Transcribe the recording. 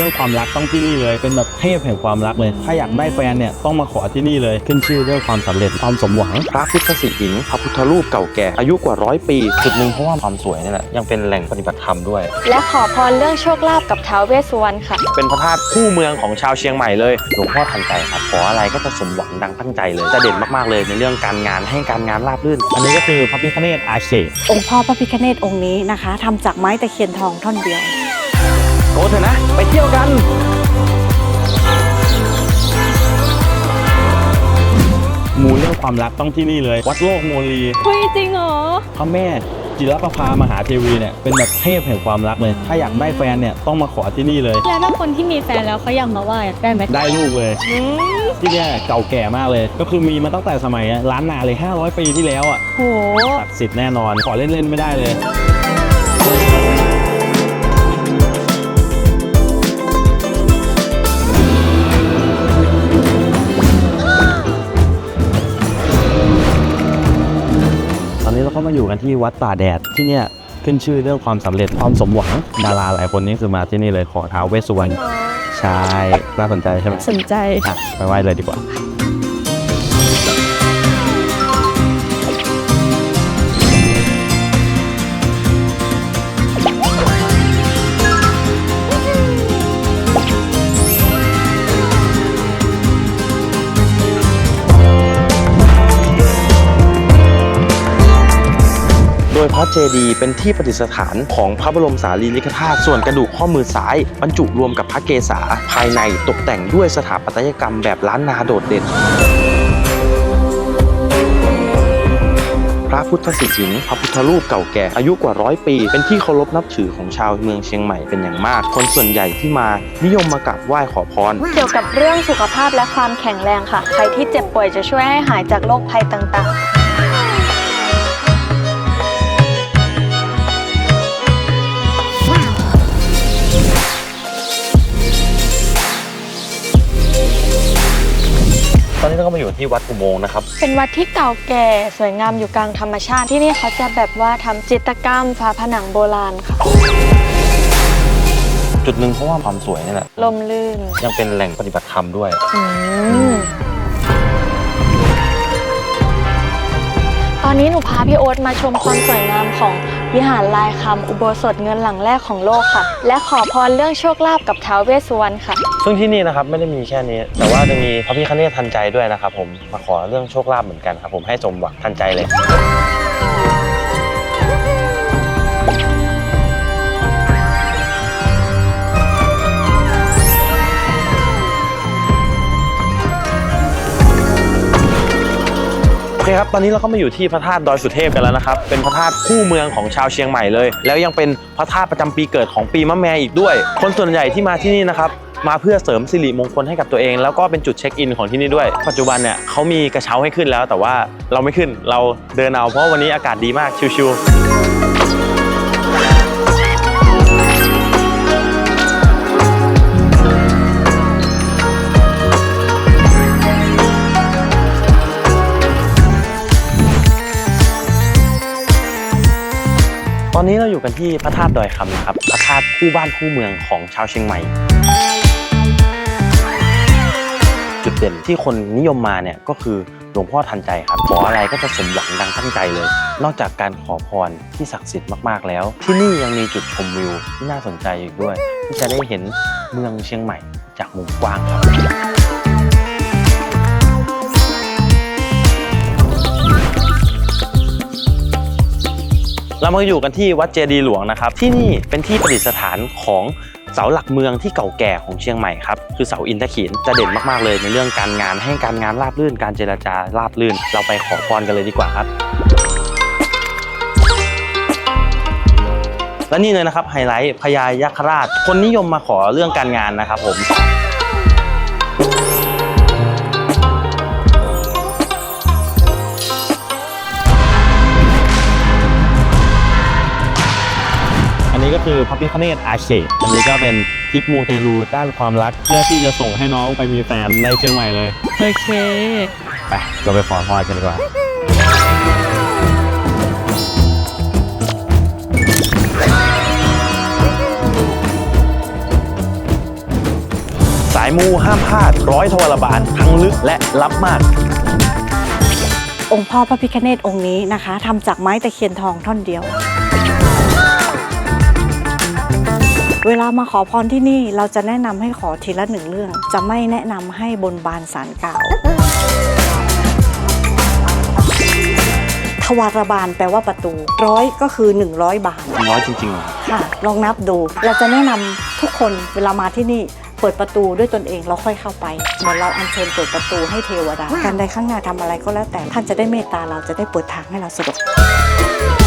เรื่องความรักต้องที่นี่เลย เป็นแบบเทพแห่งความรักเลย ถ้าอยากได้แฟนเนี่ยต้องมาขอที่นี่เลย ขึ้นชื่อเรื่องความสำเร็จความสมหวัง พระพุทธสิหิงค์พระพุทธรูปเก่าแก่อายุกว่าร้อยปี จุดหนึ่งเพราะว่าความสวยนี่แหละยังเป็นแหล่งปฏิบัติธรรมด้วย และขอพรเรื่องโชคลาภกับท้าวเวสสุวรรณค่ะ เป็นพระธาตุคู่เมืองของชาวเชียงใหม่เลยหลวงพ่อทันใจครับขออะไรก็จะสมหวังดังตั้งใจเลยจะเด่นมากๆเลยในเรื่องการงานให้การงานราบรื่น อันนี้ก็คือพระพิฆเนศอาเขตองค์พ่อพระพิฆเนศองค์นี้นะคะทำจากไม้ตะเคียนทองท่อนเดียว โอ้เถอะนะ ไปเที่ยวกัน มูเรื่องความรักต้องที่นี่เลย วัดโลกโมลีคุยจริงเหรอ พระแม่จิรประภามหาเทวีเนี่ยเป็นแบบเทพแห่งความรักเลย ถ้าอยากได้แฟนเนี่ยต้องมาขอที่นี่เลย แล้วถ้าคนที่มีแฟนแล้วเขาอยากมาไหว้ได้ไหมได้ลูกเลยที่เนี่ยเก่าแก่มากเลย ก็คือมีมาตั้งแต่สมัยล้านนาเลย 500 ปีที่แล้วอะโห ศักดิ์สิทธิ์แน่นอนขอเล่นๆไม่ได้เลย มาอยู่กันที่วัดป่าแดดที่เนี่ยขึ้นชื่อเรื่องความสำเร็จความสมหวังดาราหลายคนนี่คือมาที่นี่เลยขอท้าวเวสสุวรรณใช่น่าสนใจใช่ไหมสนใจอะไปไหว้เลยดีกว่า ยพระเจดีย์เป็นที่ประดิษฐานของพระบรมสารีริกธาตุส่วนกระดูกข้อมือซ้าย บรรจุรวมกับพระเกศาภายในตกแต่งด้วยสถาปัตยกรรมแบบล้านนาโดดเด่นพระพุทธสิหิงค์พระพุทธรูปเก่าแก่อายุกว่าร้อยปี เป็นที่เคารพนับถือของชาวเมืองเชียงใหม่เป็นอย่างมาก คนส่วนใหญ่ที่มานิยมมากราบไหว้ขอพร เกี่ยวกับเรื่องสุขภาพและความแข็งแรงค่ะ ใครที่เจ็บป่วยจะช่วยให้หายจากโรคภัยต่างต อนนี้เราก็มาอยู่ที่วัดอุโมงค์นะครับๆเป็นวัดที่เก่าแก่สวยงามอยู่กลางธรรมชาติที่นี่เขาจะแบบว่าทำจิตรกรรมฝาผนังโบราณค่ะ จุดหนึ่งเพราะว่าความสวยนี่แหละลมลื่นยังเป็นแหล่งปฏิบัติธรรมด้วย อืม อนนี้หนูพาพี่โอ๊ตมาชมความสวยงามของวิหารลายคำอุโบสถเงินหลังแรกของโลกค่ะ และขอพรเรื่องโชคลาภกับท้าวเวสสุวรรณค่ะ ซึ่งที่นี่นะครับไม่ได้มีแค่นี้ แต่ว่าจะมีพระพิฆเนศทันใจด้วยนะครับผมมาขอเรื่องโชคลาภเหมือนกันครับผมให้สมหวังทันใจเลย คครับ ตอนนี้เราก็มาอยู่ที่พระธาตุดอยสุเทพกันแล้วนะครับ เป็นพระธาตุคู่เมืองของชาวเชียงใหม่เลย แล้วยังเป็นพระธาตุประจำปีเกิดของปีมะแมอีกด้วย คนส่วนใหญ่ที่มาที่นี่นะครับมาเพื่อเสริมสิริมงคลให้กับตัวเอง แล้วก็เป็นจุดเช็คอินของที่นี่ด้วย ปัจจุบันเนี่ยเขามีกระเช้าให้ขึ้นแล้ว แต่ว่าเราไม่ขึ้นเราเดินเอาเพราะวันนี้อากาศดีมากชิวๆ อนนี้เราอยู่กันที่พระธาตุดอยคำนะครับ พระธาตุคู่บ้านคู่เมืองของชาวเชียงใหม่ จุดเด่นที่คนนิยมมาเนี่ยก็คือหลวงพ่อทันใจครับขออะไรก็จะสมหวังดังตั้งใจเลย นอกจากการขอพรที่ศักดิ์สิทธิ์มากๆแล้ว ที่นี่ยังมีจุดชมวิวที่น่าสนใจอีกด้วย ที่จะได้เห็นเมืองเชียงใหม่จากมุมกว้างครับ เรามาอยู่กันที่วัดเจดีหลวงนะครับที่นี่เป็นที่ประดิษฐานของเสาหลักเมืองที่เก่าแก่ของเชียงใหม่ครับคือเสาอินทขีนจะเด่นมากๆเลยในเรื่องการงานให้การงานราบรื่น การเจรจาราบรื่น เราไปขอพรกันเลยดีกว่าครับ และนี่เลยนะครับไฮไลท์พญายัคฆราช คนนิยมมาขอเรื่องการงานนะครับผม พระพิฆเนศอาเขตอันนี้ก็เป็นทริปมูเตลูด้านความรักเพื่อที่จะส่งให้น้องไปมีแฟนในเชียงใหม่เลย โอเค ไปเราไปขอพรกันดีกว่าายมูห้ามพลาดร้อยทวารบาลทั้งลึกและลับมาก องค์พ่อพระพิฆเนศองค์นี้นะคะทำจากไม้ตะเคียนทองท่อนเดียว เวลามาขอพรที่นี่เราจะแนะนำให้ขอทีละหนึ่งเรื่อง จะไม่แนะนำให้บนบานสารกล่าวทวารบานแปลว่าประตูร้อยก็คือ 100 บาทน้อยจริงๆเหรอค่ะ ลองนับดู เราจะแนะนำทุกคนเวลามาที่นี่เปิดประตูด้วยตนเองเราค่อยเข้าไปเหมือนเราอัญเชิญเปิดประตูให้เทวดาการใดข้างหน้าทำอะไรก็แล้วแต่ท่านจะได้เมตตาเราจะได้เปิดทางให้เราสะดวก